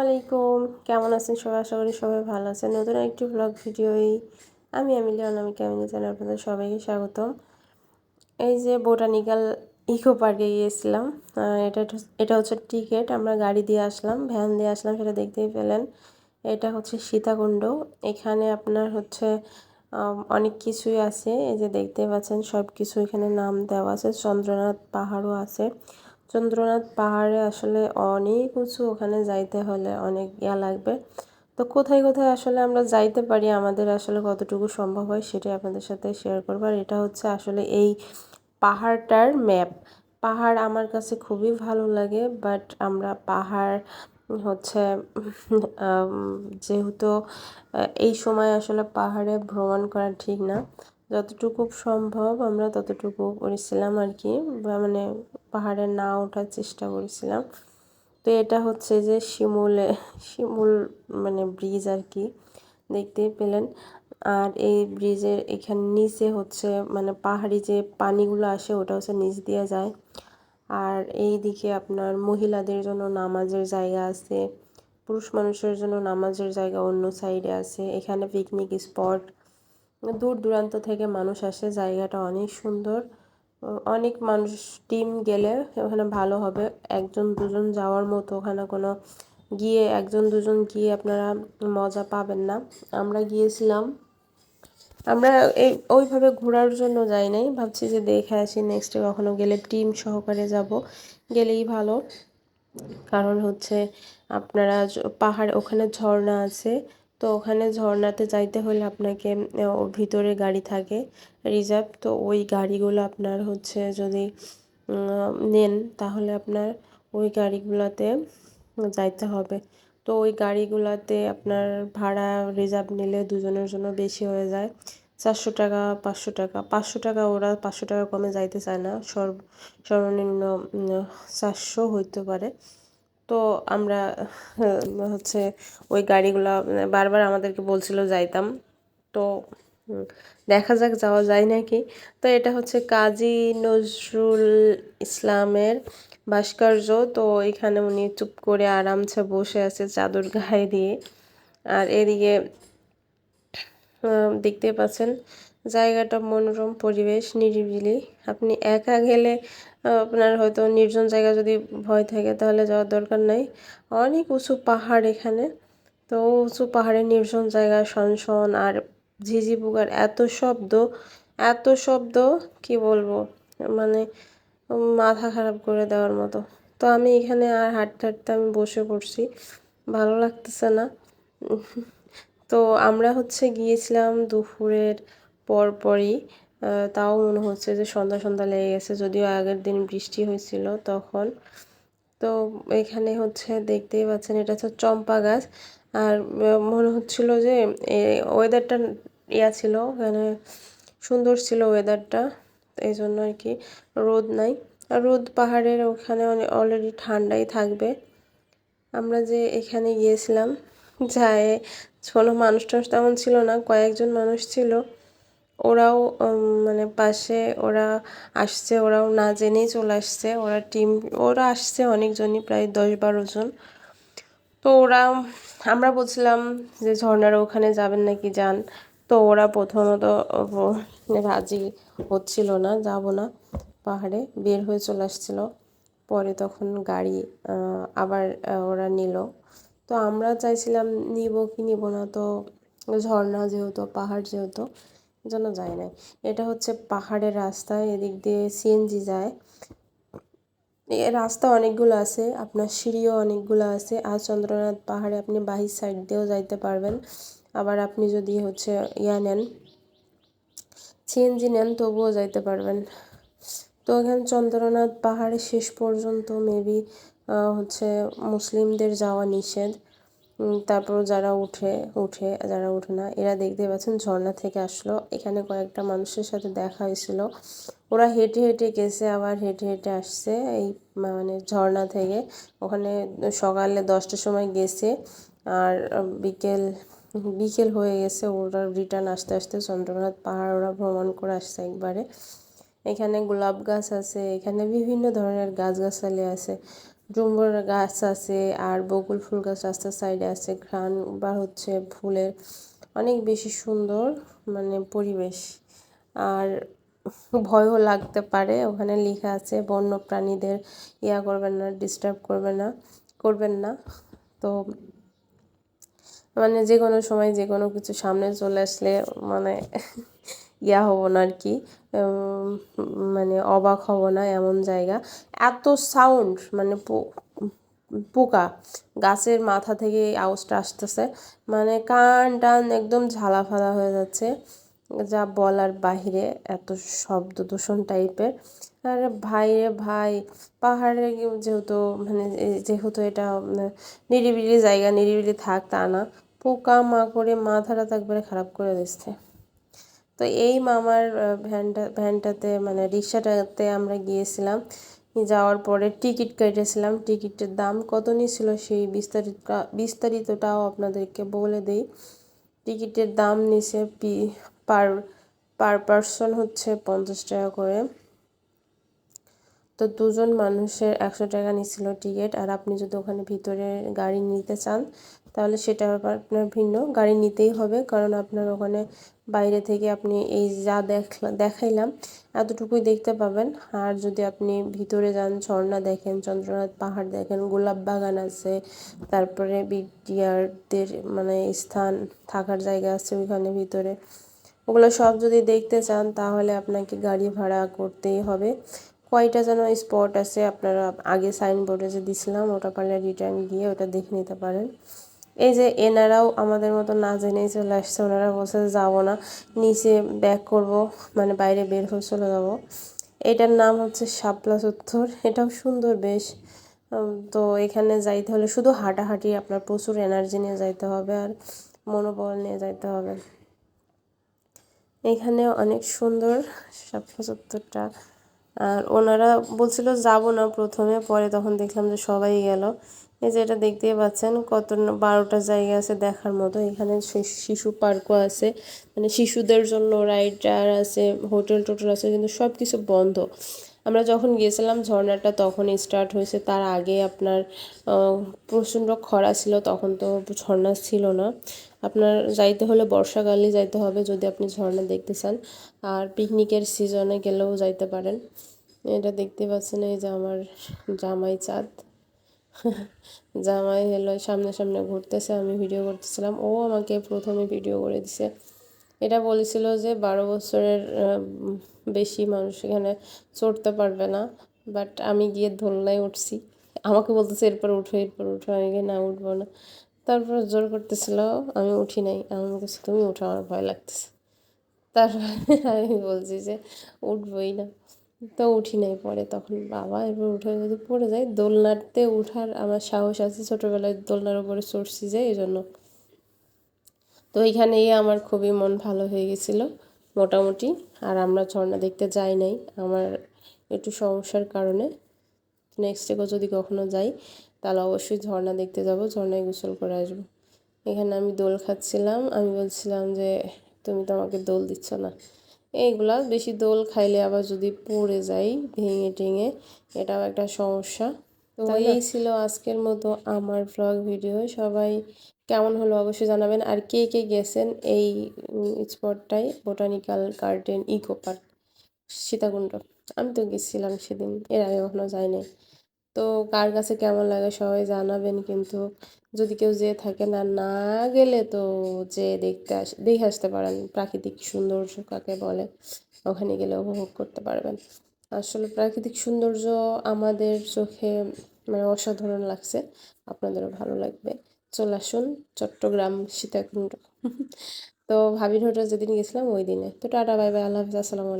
আলাইকুম। কেমন আছেন সবাই? আশা করি সবাই ভালো আছেন। নতুন একটি ব্লগ ভিডিওই আমি আমি লিওন আমি কেমন জানি আপনাদের সবাইকে স্বাগতম। এই যে বোটানিক্যাল ইকো পার্কে গিয়েছিলাম। এটা এটা হচ্ছে টিকিট আমরা গাড়ি দিয়ে আসলাম ভ্যান দিয়ে আসলাম, সেটা দেখতেই পেলেন। এটা হচ্ছে সীতাকুণ্ড। এখানে আপনার হচ্ছে অনেক কিছুই আছে। এই যে দেখতে পাচ্ছেন সব কিছু এখানে নাম দেওয়া আছে। চন্দ্রনাথ পাহাড়ও আছে। চন্দ্রনাথ পাহাড়ে আসলে অনেক উঁচু ওখানে যাইতে হলে অনেক ইয়া লাগবে। তো কোথায় কোথায় আসলে আমরা যাইতে পারি, আমাদের আসলে কতটুকু সম্ভব হয় সেটাই আপনাদের সাথে শেয়ার করব। আর এটা হচ্ছে আসলে এই পাহাড়টার ম্যাপ পাহাড় আমার কাছে খুবই ভালো লাগে বাট আমরা পাহাড় হচ্ছে যেহেতু এই সময় আসলে পাহাড়ে ভ্রমণ করা ঠিক না। যতটুকু সম্ভব আমরা ততটুকু করেছিলাম আর কি। মানে পাহাড়ে না ওঠার চেষ্টা করেছিলাম। তো এটা হচ্ছে যে শিমুলে, শিমুল মানে ব্রিজ আর কি দেখতে পেলেন। আর এই ব্রিজের এখানে নিচে হচ্ছে মানে পাহাড়ি যে পানিগুলো আসে ওটা হচ্ছে নিচ দিয়ে যায়। আর এই দিকে আপনার মহিলাদের জন্য নামাজের জায়গা আছে, পুরুষ মানুষের জন্য নামাজের জায়গা অন্য সাইডে আছে। এখানে পিকনিক স্পট দূর দূরান্ত থেকে মানুষ আসে, জায়গাটা অনেক সুন্দর। অনেক মানুষ, টিম গেলে ওখানে ভালো হবে। একজন দুজন যাওয়ার মতো ওখানে কোনো গিয়ে, একজন দুজন গিয়ে আপনারা মজা পাবেন না। আমরা গিয়েছিলাম। আমরা এই, ওইভাবে ঘোরার জন্য যাই নাই। ভাবছি যে দেখে আসি নেক্সটে কখনো গেলে টিম সহকারে যাব। গেলেই ভালো। কারণ হচ্ছে আপনারা পাহাড়, ওখানে ঝর্ণা আছে। তো ওখানে ঝর্ণাতে যাইতে হলে আপনাকে ভিতরে গাড়ি থাকে, রিজার্ভ। তো ওই গাড়িগুলো আপনার হচ্ছে যদি নেন তাহলে আপনার ওই গাড়িগুলোতে যাইতে হবে। তো ওই গাড়িগুলোতে আপনার ভাড়া রিজার্ভ নিলে দুজনের জন্য বেশি হয়ে যায়। চারশো টাকা, পাঁচশো টাকা পাঁচশো টাকা ওরা পাঁচশো টাকা কমে যাইতে চায় না। সর্ব, সর্বনিম্ন চারশো হইতে পারে। তো আমরা হচ্ছে ওই গাড়িগুলো, বারবার আমাদেরকে বলছিল যাইতাম। তো দেখা যাক যাওয়া যায় নাকি। তো এটা হচ্ছে কাজী নজরুল ইসলামের ভাস্কর্য। তো এখানে উনি চুপ করে আরামসে বসে আছে চাদর গায়ে দিয়ে। আর এদিকে দেখতে পাচ্ছেন জায়গাটা মনোরম, পরিবেশ, নিরিবিলি। আপনি একা গেলে আপনার হয়তো নির্জন জায়গা যদি ভয় থাকে, তাহলে যাওয়ার দরকার নাই। অনেক উঁচু পাহাড় এখানে। তো উঁচু পাহাড়ে নির্জন জায়গা শনশন আর ঝিঝি পোকার এত শব্দ এত শব্দ, কি বলব? মানে মাথা খারাপ করে দেওয়ার মতো। তো আমি এখানে আর হাঁটতে হাঁটতে আমি বসে পড়ছি। ভালো লাগতেছে না। তো আমরা হচ্ছে গিয়েছিলাম দুপুরের পরপরই তাও মনে হচ্ছে যে সন্ধ্যা সন্ধ্যা লেগে গেছে। যদিও আগের দিন বৃষ্টি হয়েছিল তখন। তো এখানে হচ্ছে দেখতেই পাচ্ছেন, এটা হচ্ছে চম্পা গাছ। আর মনে হচ্ছিল যে ওয়েদারটা ইয়া ছিল মানে সুন্দর ছিল ওয়েদারটা এই জন্য আর কি, রোদ নাই। আর রোদ পাহাড়ের ওখানে অলরেডি ঠান্ডাই থাকবে। আমরা যে এখানে গিয়েছিলাম যায় কোনো মানুষ টানুষ তেমন ছিল না, কয়েকজন মানুষ ছিল। ওরাও মানে পাশে ওরা আসছে, ওরাও না জেনেই চলে আসছে। ওরা টিম, ওরা আসছে অনেকজনই, প্রায় দশ বারো জন। তো ওরা, আমরা বলছিলাম যে ঝর্নার ওখানে যাবেন নাকি যান? তো ওরা প্রথমত রাজি হচ্ছিল না, যাব না। পাহাড়ে বের হয়ে চলে আসছিল। পরে তখন গাড়ি আবার ওরা নিল। তো আমরা চাইছিলাম নিব কি নিব না, তো ঝর্ণা যেহেতু, পাহাড় যেহেতু জন্য যায় নাই। এটা হচ্ছে পাহাড়ের রাস্তা, এদিক দিয়ে সিএনজি যায়। রাস্তা অনেকগুলো আছে, আপনার সিঁড়িও অনেকগুলো আছে। আর চন্দ্রনাথ পাহাড়ে আপনি বাহির সাইড দিয়েও যাইতে পারবেন। আবার আপনি যদি হচ্ছে ইয়া নেন সিএনজি নেন, তবুও যাইতে পারবেন। তো এখানে চন্দ্রনাথ পাহাড়ের শেষ পর্যন্ত মেবি হচ্ছে মুসলিমদের যাওয়া নিষেধ। তারপর যারা উঠে উঠে, যারা উঠে না, এরা দেখতে পাচ্ছেন ঝর্ণা থেকে আসলো। এখানে কয়েকটা মানুষের সাথে দেখা হয়েছিল। ওরা হেঁটে হেঁটে গেছে, আবার হেঁটে হেঁটে আসছে এই মানে ঝর্ণা থেকে। ওখানে সকালে দশটার সময় গেছে আর বিকেল বিকেল হয়ে গেছে। ওরা রিটার্ন আসতে আসতে চন্দ্রনাথ পাহাড় ওরা ভ্রমণ করে আসছে একবারে। এখানে গোলাপ গাছ আছে, এখানে বিভিন্ন ধরনের গাছগাছালি আছে। ডুম্বুর গাছ আছে আর বকুল ফুল গাছ রাস্তার সাইডে আছে। ঘ্রাণ বা হচ্ছে ফুলের অনেক বেশি সুন্দর মানে পরিবেশ। আর ভয়ও লাগতে পারে, ওখানে লেখা আছে বন্য প্রাণীদের ইয়া করবেন না ডিস্টার্ব করবে না, করবেন না। তো মানে যে কোনো সময় যে কোনো কিছু সামনে চলে আসলে মানে ইয়া হব না আর কি মানে অবাক হব না এমন জায়গা। এত সাউন্ড মানে পোকা, গাছের মাথা থেকে আওয়াজটা আসতেছে। মানে কান টান একদম ঝালা ফালা হয়ে যাচ্ছে। যা বলার বাহিরে এত শব্দ দূষণ টাইপের। আর ভাই রে ভাই, পাহাড়ে যেহেতু মানে যেহেতু এটা নিরিবিলি জায়গা, নিরিবিলি থাক তা না, পোকা মাকড়ে মাথা টাথা একবারে খারাপ করে দিচ্ছে। তো এই মামার ভ্যানটা, ভ্যানটাতে মানে রিক্সাটাতে আমরা গিয়েছিলাম। যাওয়ার পরে টিকিট কেটেছিলাম। টিকিটের দাম কত নিয়েছিল সেই বিস্তারিত, বিস্তারিতটাও আপনাদেরকে বলে দিই। টিকিটের দাম নিছে পি, পার পার পারসন হচ্ছে পঞ্চাশ টাকা করে। তো দুজন মানুষের একশো টাকা নিছিল টিকিট। আর আপনি যদি ওখানে ভিতরে গাড়ি নিতে চান তাহলে সেটা আপনার ভিন্ন। গাড়ি নিতেই হবে, কারণ আপনার ওখানে বাইরে থেকে আপনি এই যা দেখাইলাম, এতটুকুই দেখতে পাবেন। আর যদি আপনি ভিতরে যান, ঝর্ণা দেখেন, চন্দ্রনাথ পাহাড় দেখেন, গোলাপ বাগান আছে, তারপরে বিডিআরদের মানে স্থান, থাকার জায়গা আছে ওইখানে ভিতরে। ওগুলো সব যদি দেখতে চান, তাহলে আপনাকে গাড়ি ভাড়া করতেই হবে। কয়টা যেন স্পট আছে, আপনারা আগে সাইনবোর্ডে যে দিছিলাম, ওটা পারলে রিটার্ন গিয়ে ওটা দেখে নিতে পারেন। এই যে এনারাও আমাদের মতো না জেনেই চলে আসছে, ওনারা বলছে যাব না, নিচে ব্যাক করব মানে বাইরে বের হয়ে চলে যাব। এটার নাম হচ্ছে শাপলা চত্বর, এটাও সুন্দর বেশ। তো এখানে যাইতে হলে শুধু হাঁটাহাঁটি, আপনার প্রচুর এনার্জি নিয়ে যাইতে হবে আর মনোবল নিয়ে যাইতে হবে। এখানে অনেক সুন্দর শাপলা চত্বরটা। আর ওনারা বলছিল যাব না প্রথমে, পরে তখন দেখলাম যে সবাই গেল। এই যে এটা দেখতেই পাচ্ছেন, কত বারোটা জায়গা আছে দেখার মতো। এখানে শিশু পার্কও আছে। মানে শিশুদের জন্য রাইডার আছে, হোটেল টোটেল আছে, কিন্তু সব কিছু বন্ধ। আমরা যখন গিয়েছিলাম ঝর্ণাটা তখন স্টার্ট হয়েছে। তার আগে আপনার প্রচণ্ড খরা ছিল, তখন তো ঝর্ণা ছিল না। আপনার যাইতে হলে বর্ষাকালে যাইতে হবে যদি আপনি ঝর্ণা দেখতে চান। আর পিকনিকের সিজনে গেলেও যাইতে পারেন। এটা দেখতে পাচ্ছেন, এই যে আমার জামাই চাঁদ। জামাই হলো সামনে সামনে ঘুরতেছে, আমি ভিডিও করতেছিলাম। ও আমাকে প্রথমে ভিডিও করে দিছে। এটা বলেছিল যে বারো বছরের বেশি মানুষ এখানে চড়তে পারবে না বাট আমি গিয়ে দোলনায় উঠছি। আমাকে বলতেছে, এরপর উঠো এরপর উঠো, আমি গিয়ে না উঠবো না। তারপর জোর করতেছিল, আমি উঠি নাই। আমি বলছি, তুমি উঠো, আমার ভয় লাগতেছে। তারপর আমি বলছি যে, উঠবই না। তো উঠি নাই পরে, তখন বাবা এরপর উঠে যদি পড়ে যায়, দোলনাতে উঠার আমার সাহস আছে ছোটোবেলায় দোলনার উপরে চড়ছি যে এই জন্য তো এইখানেই আমার খুবই মন ভালো হয়ে গেছিল, মোটামুটি। আর আমরা ঝর্ণা দেখতে যাই নাই, আমার একটু সমস্যার কারণে। নেক্সট ডে যদি কখনো যাই, তাহলে অবশ্যই ঝর্ণা দেখতে যাব, ঝর্ণায় গোসল করে আসব। এখানে আমি দোল খাচ্ছিলাম, আমি বলছিলাম যে, তুমি তো আমাকে দোল দিচ্ছ না। এইগুলা বেশি দোল খাইলে আবার যদি পড়ে যাই ভেঙে টেঙে এটাও একটা সমস্যা। তো এই ছিল আজকের মতো আমার ব্লগ ভিডিও সবাই কেমন হলো অবশ্যই জানাবেন। আর কে কে গেছেন এই স্পটটায় botanical garden eco park Sitakunda. আমি তো গেছিলাম সেদিন এর আগে কখনো যাইনি তো কার কাছে কেমন লাগে সবাই জানাবেন কিন্তু। যদি কেউ যেয়ে থাকে না না গেলে তো যে দেখতে আস, দেখে আসতে পারেন। প্রাকৃতিক সৌন্দর্য কাকে বলে, ওখানে গেলে উপভোগ করতে পারবেন। আসলে প্রাকৃতিক সৌন্দর্য আমাদের চোখে মানে অসাধারণ লাগছে, আপনাদেরও ভালো লাগবে। চলে আসুন চট্টগ্রাম সীতাকুণ্ড। তো ভাবির হোটেল যেদিন গেছিলাম ওই দিনে। তো টাটা, বাই বাই, আল্লাহ হাফিজ, আসসালামু